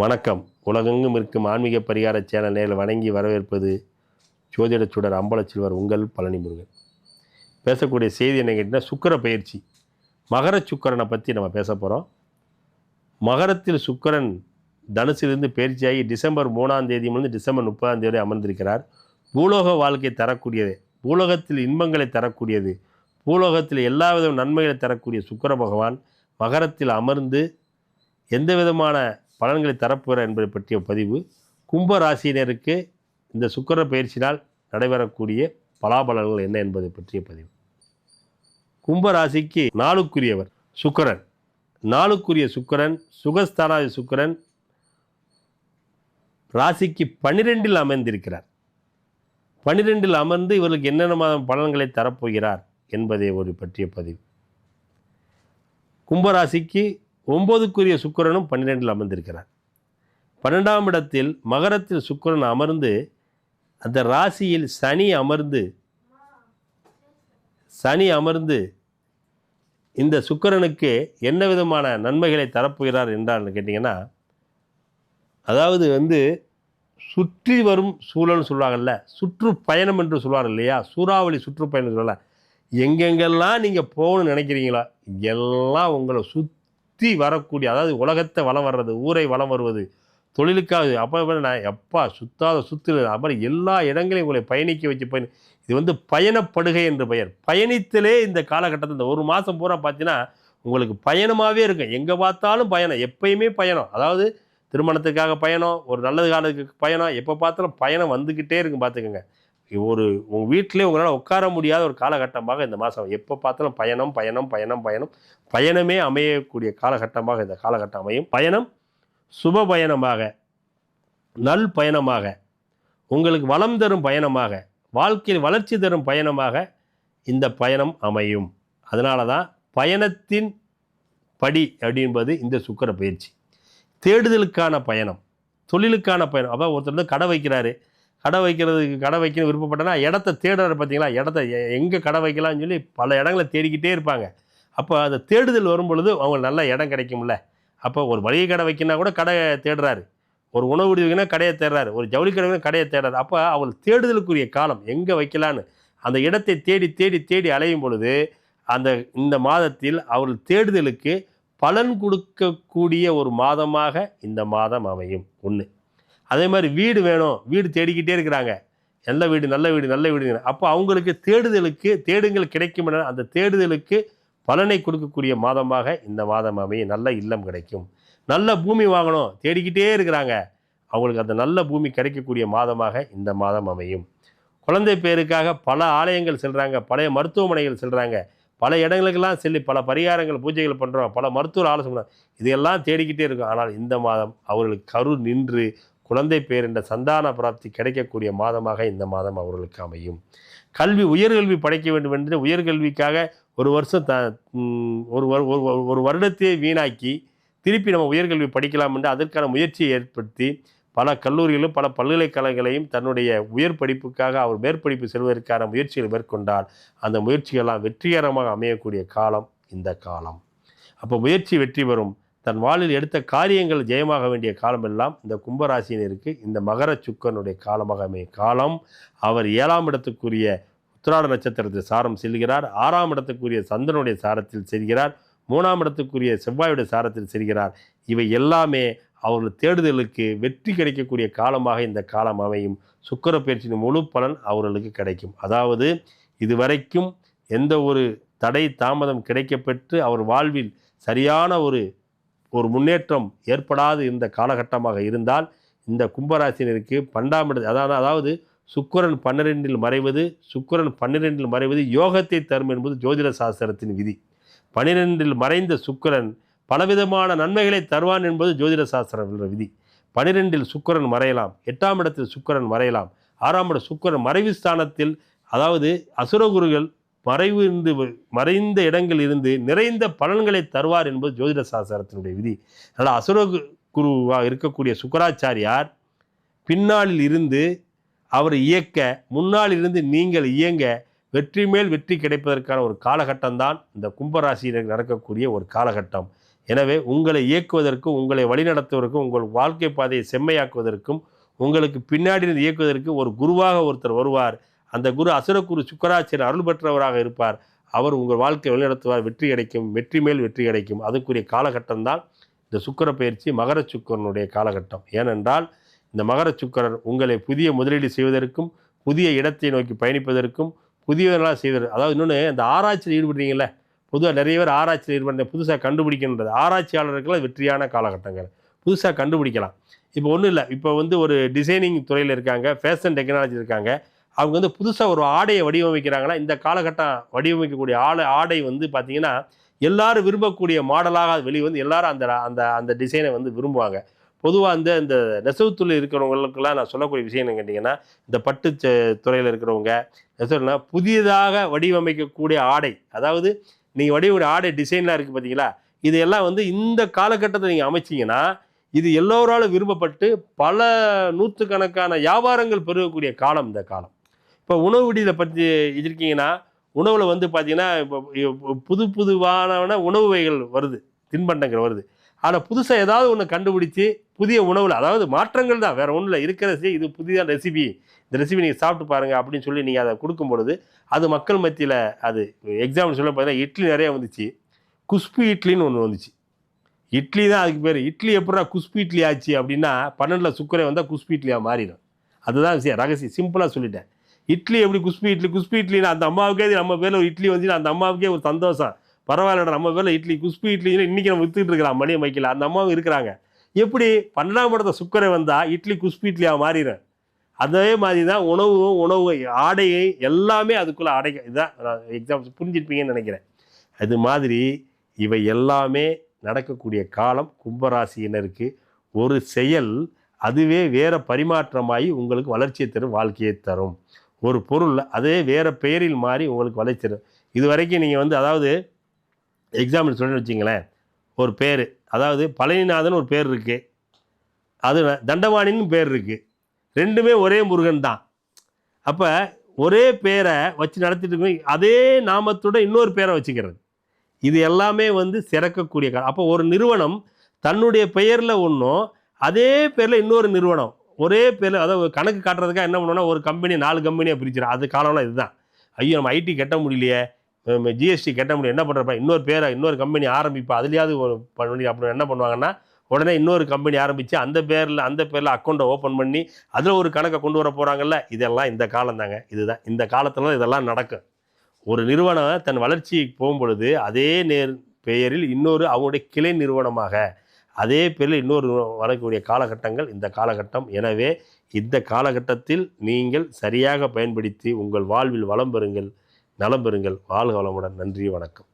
வணக்கம். உலகெங்கும் இருக்கும் ஆன்மீக பரிகார சேனல் நேரில் வணங்கி வரவேற்பது ஜோதிட சுடர் அம்பலச்சில்வர் உங்கள் பழனி முருகன் பேசக்கூடிய செய்தி என்ன கேட்டிங்கன்னா சுக்கர பயிற்சி. மகர சுக்கரனை பற்றி நம்ம பேச போகிறோம் மகரத்தில் சுக்கரன் தனுசிலிருந்து பயிற்சியாகி டிசம்பர் மூணாம் தேதி முதல் டிசம்பர் முப்பதாம் தேதி அமர்ந்திருக்கிறார். பூலோக வாழ்க்கை தரக்கூடியது பூலோகத்தில் இன்பங்களை தரக்கூடியது பூலோகத்தில் எல்லா வித நன்மைகளை தரக்கூடிய சுக்கர பகவான் மகரத்தில் அமர்ந்து எந்த விதமான பலன்களை தரப்போகிறார் என்பதை பற்றிய பதிவு. கும்ப ராசியினருக்கு இந்த சுக்கர பயிற்சியினால் நடைபெறக்கூடிய பலாபலன்கள் என்ன என்பதை பற்றிய பதிவு. கும்ப ராசிக்கு நாளுக்குரியவர் சுக்கரன். நாளுக்குரிய சுக்கரன் சுகஸ்தானாதி சுக்கிரன் ராசிக்கு பன்னிரெண்டில் அமர்ந்திருக்கிறார். பன்னிரெண்டில் அமர்ந்து இவர்களுக்கு என்னென்ன மாதம் பலன்களை தரப்போகிறார் என்பதை ஒரு பற்றிய பதிவு. கும்பராசிக்கு ஒம்போதுக்குரிய சுக்கரனும் பன்னிரெண்டில் அமர்ந்திருக்கிறார். பன்னெண்டாம் இடத்தில் மகரத்தில் சுக்கிரன் அமர்ந்து அந்த ராசியில் சனி அமர்ந்து சனி அமர்ந்து இந்த சுக்கரனுக்கு என்ன விதமான நன்மைகளை தரப்போகிறார் என்றால் கேட்டிங்கன்னா அதாவது வந்து சுற்றி வரும் சூழல்னு சொல்லுவாங்கல்ல சுற்றுப்பயணம் என்று சொல்லுவார் இல்லையா? சூறாவளி சுற்றுப்பயணம் சொல்லலை எங்கெங்கெல்லாம் நீங்கள் போகணும்னு நினைக்கிறீங்களோ எல்லாம் உங்களை சுற்றி சுற்றி வரக்கூடிய அதாவது உலகத்தை வலம் வர்றது ஊரை வலம் வருவது தொழிலுக்காக அப்போ நான் எப்பா சுத்தாத சுற்று அப்புறம் எல்லா இடங்களையும் உங்களை பயணிக்க வச்சு பயணி இது வந்து பயணப்படுகை என்று பெயர். பயணித்தலே இந்த காலகட்டத்தில் இந்த ஒரு மாதம் பூரா பார்த்தீங்கன்னா உங்களுக்கு பயணமாகவே இருக்கும். எங்கே பார்த்தாலும் பயணம் எப்பயுமே பயணம். அதாவது திருமணத்துக்காக பயணம் ஒரு நல்லது காலத்துக்கு பயணம் எப்போ பார்த்தாலும் பயணம் வந்துக்கிட்டே இருக்கும் பார்த்துக்கோங்க ஒரு உங்கள் வீட்டிலே உங்களால் உட்கார முடியாத ஒரு காலகட்டமாக இந்த மாதம் எப்போ பார்த்தாலும் பயணம் பயணம் பயணம் பயணம். பயணமே அமையக்கூடிய காலகட்டமாக இந்த காலகட்டம் அமையும். பயணம் சுப பயணமாக நல் பயணமாக உங்களுக்கு வளம் தரும் பயணமாக வாழ்க்கையில் வளர்ச்சி தரும் பயணமாக இந்த பயணம் அமையும். அதனால தான் பயணத்தின் படி அப்படின்பது இந்த சுக்கர பயிற்சி தேடுதலுக்கான பயணம் தொழிலுக்கான பயணம். அப்போ ஒருத்தர் வந்து கடை வைக்கிறாரு. கடை வைக்கிறதுக்கு கடை வைக்கணும் விருப்பப்பட்டனா இடத்த தேடுறாரு பார்த்தீங்களா? இடத்த எங்கே கடை வைக்கலாம்னு சொல்லி பல இடங்களை தேடிக்கிட்டே இருப்பாங்க. அப்போ அந்த தேடுதல் வரும் பொழுது அவங்களுக்கு நல்ல இடம் கிடைக்கும்ல. அப்போ ஒரு மளிகை கடை வைக்கணும்னா கூட கடை தேடுறாரு. ஒரு உணவு விடுவிங்கன்னா கடையை தேடுறாரு. ஒரு ஜவுளி கடை கடையை தேடுறாரு. அப்போ அவர் தேடுதலுக்குரிய காலம் எங்கே வைக்கலான்னு அந்த இடத்தை தேடி தேடி தேடி அலையும் பொழுது அந்த இந்த மாதத்தில் அவர் தேடுதலுக்கு பலன் கொடுக்கக்கூடிய ஒரு மாதமாக இந்த மாதம் அமையும். ஒன்று அதே மாதிரி வீடு வேணும். வீடு தேடிக்கிட்டே இருக்கிறாங்க. நல்ல வீடு நல்ல வீடு நல்ல வீடு. அப்போ அவங்களுக்கு தேடுதலுக்கு தேடுங்கள் கிடைக்கும் என அந்த தேடுதலுக்கு பலனை கொடுக்கக்கூடிய மாதமாக இந்த மாதம் அமையும் நல்ல இல்லம் கிடைக்கும். நல்ல பூமி வாங்கணும். தேடிக்கிட்டே இருக்கிறாங்க. அவங்களுக்கு அந்த நல்ல பூமி கிடைக்கக்கூடிய மாதமாக இந்த மாதம் அமையும். குழந்தை பேருக்காக பல ஆலயங்கள் செல்கிறாங்க பழைய மருத்துவமனைகள் செல்கிறாங்க பல இடங்களுக்கெல்லாம் செல்லி பல பரிகாரங்கள் பூஜைகள் பண்ணுறோம் பல மருத்துவர் ஆலோசனை இதையெல்லாம் தேடிக்கிட்டே இருக்கும். ஆனால் இந்த மாதம் அவர்களுக்கு கரு நின்று குழந்தை பேர் என்ற சந்தான பிராப்தி கிடைக்கக்கூடிய மாதமாக இந்த மாதம் அவர்களுக்கு அமையும். கல்வி உயர்கல்வி படைக்க வேண்டும் என்று உயர்கல்விக்காக ஒரு வருஷம் த ஒரு ஒரு ஒரு- ஒரு வருடத்தையே வீணாக்கி திருப்பி நம்ம உயர்கல்வி படிக்கலாம் என்று அதற்கான முயற்சியை ஏற்படுத்தி பல கல்லூரிகளும் பல பல்கலைக்கழகங்களையும் தன்னுடைய உயர் படிப்புக்காக அவர் மேற்படிப்பு செல்வதற்கான முயற்சிகளை மேற்கொண்டால் அந்த முயற்சிகள்லாம் வெற்றிகரமாக அமையக்கூடிய காலம் இந்த காலம். அப்போ முயற்சி வெற்றி பெறும். தன் வாழ்வில் எடுத்த காரியங்கள் ஜெயமாக வேண்டிய காலமெல்லாம் இந்த கும்பராசினருக்கு இந்த மகர சுக்கனுடைய காலமாக காலம் அவர் ஏழாம் இடத்துக்குரிய உத்திராட நட்சத்திரத்தில் சாரம் செல்கிறார். ஆறாம் இடத்துக்குரிய சந்திரனுடைய சாரத்தில் செல்கிறார். மூணாம் இடத்துக்குரிய செவ்வாயுடைய சாரத்தில் செல்கிறார். இவை எல்லாமே அவர்கள் தேடுதலுக்கு வெற்றி கிடைக்கக்கூடிய காலமாக இந்த காலம் அமையும். சுக்கர பயிற்சியின் முழு பலன் அவர்களுக்கு கிடைக்கும். அதாவது இதுவரைக்கும் எந்த ஒரு தடை தாமதம் கிடைக்கப்பெற்று அவர் வாழ்வில் சரியான ஒரு ஒரு முன்னேற்றம் ஏற்படாது இந்த காலகட்டமாக இருந்தால் இந்த கும்பராசினருக்கு பன்னெண்டாம் இட அதாவது அதாவது சுக்கிரன் பன்னிரெண்டில் மறைவது சுக்கரன் பன்னிரெண்டில் மறைவது யோகத்தை தரும் என்பது ஜோதிட சாஸ்திரத்தின் விதி. பனிரெண்டில் மறைந்த சுக்கரன் பலவிதமான நன்மைகளை தருவான் என்பது ஜோதிட சாஸ்திரம் என்ற விதி. பனிரெண்டில் சுக்கிரன் மறையலாம் எட்டாம் இடத்தில் சுக்கிரன் மறையலாம் ஆறாம் இட சுக்கிரன் மறைவு ஸ்தானத்தில் அதாவது அசுரகுருகள் மறைவு இருந்து மறைந்த இடங்கள் இருந்து நிறைந்த பலன்களை தருவார் என்பது ஜோதிட சாஸ்திரத்தினுடைய விதி. அதனால் அசுர குருவாக இருக்கக்கூடிய சுக்கராச்சாரியார் பின்னாளில் இருந்து அவர் இயக்க முன்னால் இருந்து நீங்கள் இயங்க வெற்றி மேல் வெற்றி கிடைப்பதற்கான ஒரு காலகட்டம்தான் இந்த கும்பராசியில் நடக்கக்கூடிய ஒரு காலகட்டம். எனவே உங்களை இயக்குவதற்கும் உங்களை வழிநடத்துவதற்கும் உங்கள் வாழ்க்கை பாதையை செம்மையாக்குவதற்கும் உங்களுக்கு பின்னாடி இருந்து இயக்குவதற்கு ஒரு குருவாக ஒருத்தர் வருவார். அந்த குரு அசுரகுரு சுக்கராச்சியர் அருள் பெற்றவராக இருப்பார். அவர் உங்கள் வாழ்க்கை வழிநடத்துவார். வெற்றி கிடைக்கும். வெற்றி மேல் வெற்றி கிடைக்கும். அதுக்குரிய காலகட்டம் தான் இந்த சுக்கர பயிற்சி மகர சுக்கரனுடைய காலகட்டம். ஏனென்றால் இந்த மகர சுக்கரன் உங்களை புதிய முதலீடு செய்வதற்கும் புதிய இடத்தை நோக்கி பயணிப்பதற்கும் புதியவர்களாக செய்வதற்கு அதாவது இன்னொன்று இந்த ஆராய்ச்சியில் ஈடுபடுறீங்களே பொதுவாக நிறைய பேர் ஆராய்ச்சியில் ஈடுபடுற புதுசாக கண்டுபிடிக்கின்றது ஆராய்ச்சியாளர்களுக்கெல்லாம் வெற்றியான காலகட்டங்கள். புதுசாக கண்டுபிடிக்கலாம். இப்போ ஒன்றும் இல்லை. இப்போ வந்து ஒரு டிசைனிங் துறையில் இருக்காங்க. ஃபேஷன் டெக்னாலஜி இருக்காங்க. அவங்க வந்து புதுசாக ஒரு ஆடையை வடிவமைக்கிறாங்கன்னா இந்த காலகட்டம் வடிவமைக்கக்கூடிய ஆடை ஆடை வந்து பார்த்திங்கன்னா எல்லாரும் விரும்பக்கூடிய மாடலாக அது வெளியே வந்து எல்லாரும் அந்த அந்த அந்த டிசைனை வந்து விரும்புவாங்க. பொதுவாக அந்த இந்த நெசவுத்துறையில் இருக்கிறவங்களுக்கெல்லாம் நான் சொல்லக்கூடிய விஷயம் என்ன கேட்டிங்கன்னா இந்த பட்டு துறையில் இருக்கிறவங்க நெசவுனா புதியதாக வடிவமைக்கக்கூடிய ஆடை அதாவது நீங்கள் வடிவமைக்கிற ஆடை டிசைன்லாம் இருக்குது பார்த்தீங்களா இதையெல்லாம் வந்து இந்த காலகட்டத்தை நீங்கள் அமைச்சிங்கன்னா இது எல்லோராலும் விரும்பப்பட்டு பல நூற்றுக்கணக்கான வியாபாரங்கள் பெருகக்கூடிய காலம் இந்த காலம். இப்போ உணவு விடியில் பற்றி இருக்கீங்கன்னா உணவில் வந்து பார்த்தீங்கன்னா இப்போ புது புதுவான உணவு வகைகள் வருது தின்பண்டங்கள் வருது. ஆனால் புதுசாக ஏதாவது ஒன்று கண்டுபிடிச்சி புதிய உணவில் அதாவது மாற்றங்கள் தான் வேறு ஒன்றும் இல்லை இருக்கிற ரெசி- இது புதிதாக ரெசிபி இந்த ரெசிபி நீங்கள் சாப்பிட்டு பாருங்கள் அப்படின்னு சொல்லி நீங்கள் அதை கொடுக்கும் பொழுது அது மக்கள் மத்தியில் அது எக்ஸாம்பிள் சொல்ல பார்த்தீங்கன்னா இட்லி நிறையா வந்துச்சு. குஷ்பு இட்லின்னு ஒன்று வந்துச்சு. இட்லி தான் அதுக்கு பேர். இட்லி எப்படா குஷ்பு இட்லி ஆச்சு அப்படின்னா பன்னெண்டில் சுக்கரை வந்தால் குஷ்பு இட்லியாக மாறிடும். அதுதான் விஷயம். ரகசியம். சிம்பிளாக சொல்லிட்டேன். இட்லி எப்படி குஸ்பி இட்லி குஸ்பி இட்லின்னு அந்த அம்மாவுக்கே நம்ம பேரில் ஒரு இட்லி வந்துச்சுன்னா அந்த அம்மாவுக்கே ஒரு சந்தோஷம். பரவாயில்லடா நம்ம பேரில் இட்லி குஸ்பி இட்லின்னு இன்றைக்கி நம்ம விற்றுட்டு இருக்கிறான் மணியை மைக்கில் அந்த அம்மாவும் இருக்கிறாங்க. எப்படி? பன்னெண்டாம் படத்தை சுக்கரை வந்தால் இட்லி குஸ்பி இட்லியாக மாறிடும் அதே மாதிரி தான் உணவும் உணவு ஆடையும் எல்லாமே அதுக்குள்ளே அடைக்க நான் எக்ஸாம்பிள் புரிஞ்சிருப்பீங்கன்னு நினைக்கிறேன். அது மாதிரி இவை எல்லாமே நடக்கக்கூடிய காலம் கும்பராசியினருக்கு ஒரு செயல் அதுவே வேறு பரிமாற்றமாகி உங்களுக்கு வளர்ச்சியை தரும் வாழ்க்கையை தரும். ஒரு பொருள் அதே வேறு பெயரில் மாறி உங்களுக்கு வளைச்சிடும் இது வரைக்கும் நீங்கள் வந்து அதாவது எக்ஸாம்பிள் சொல்லி வச்சிங்களேன். ஒரு பேர். அதாவது பழனிநாதன் ஒரு பேர் இருக்குது அது தண்டவாணின்னு பேர் இருக்குது ரெண்டுமே ஒரே முருகன் தான். அப்போ ஒரே பேரை வச்சு நடத்திட்டு இருக்கோம். அதே நாமத்தோட இன்னொரு பேரை வச்சுக்கிறது. இது எல்லாமே வந்து சிறக்கக்கூடிய காலம் அப்போ ஒரு நிறுவனம் தன்னுடைய பெயரில் ஒன்றும் அதே பேரில் இன்னொரு நிறுவனம் ஒரே பேரில் அதாவது கணக்கு காட்டுறதுக்காக என்ன பண்ணுவோம்னா ஒரு கம்பெனி நாலு கம்பெனியாக பிரிச்சிடும் அது காலம்லாம் இதுதான். ஐயோ நம்ம ஐடி கட்ட முடியலையே. ஜிஎஸ்டி கட்ட முடியும் என்ன பண்ணுறப்ப இன்னொரு பேரை இன்னொரு கம்பெனி ஆரம்பிப்பா. அதுலேயாவது பண்ணி அப்புறம் என்ன பண்ணுவாங்கன்னா உடனே இன்னொரு கம்பெனி ஆரம்பித்து அந்த பேரில் அந்த பேரில் அக்கௌண்ட்டை ஓப்பன் பண்ணி அதில் ஒரு கணக்கை கொண்டு வர போகிறாங்கல்ல இதெல்லாம் இந்த காலம் தாங்க இதுதான். இந்த காலத்தில் இதெல்லாம் நடக்கும். ஒரு நிறுவனம் தன் வளர்ச்சிக்கு போகும்பொழுது அதே நேர் பெயரில் இன்னொரு அவங்களுடைய கிளை நிறுவனமாக அதே பேரில் இன்னொரு வரக்கூடிய காலகட்டங்கள் இந்த காலகட்டம். எனவே இந்த காலகட்டத்தில் நீங்கள் சரியாக பயன்படுத்தி உங்கள் வாழ்வில் வளம் பெறுங்கள் நலம் பெறுங்கள். வாழ்க வளமுடன். நன்றி வணக்கம்.